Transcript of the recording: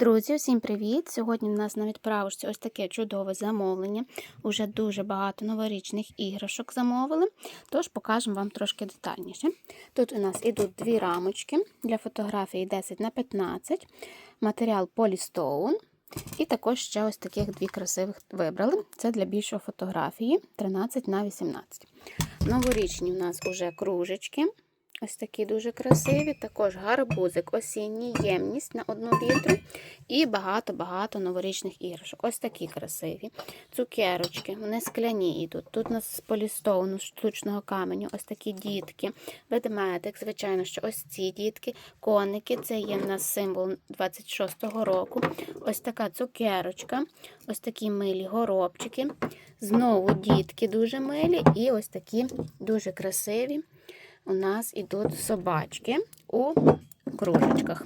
Друзі, всім привіт! Сьогодні в нас на відправочці ось таке чудове замовлення. Уже дуже багато новорічних іграшок замовили, тож покажемо вам трошки детальніше. Тут у нас ідуть дві рамочки для фотографії 10 на 15 матеріал Polystone. І також ще ось таких дві красивих вибрали. Це для більшої фотографії 13 на 18. Новорічні у нас уже кружечки. Ось такі дуже красиві. Також гарбузик, осінній, ємність на 1 літру. І багато-багато новорічних іграшок. Ось такі красиві. Цукерочки, вони скляні йдуть. Тут у нас з полістовну штучного каменю, ось такі дітки, ведмедик, звичайно, що ось ці дітки, коники. Це є в нас символ 26-го року. Ось така цукерочка, ось такі милі горобчики. Знову дітки дуже милі. І ось такі дуже красиві у нас ідуть собачки у кружечках.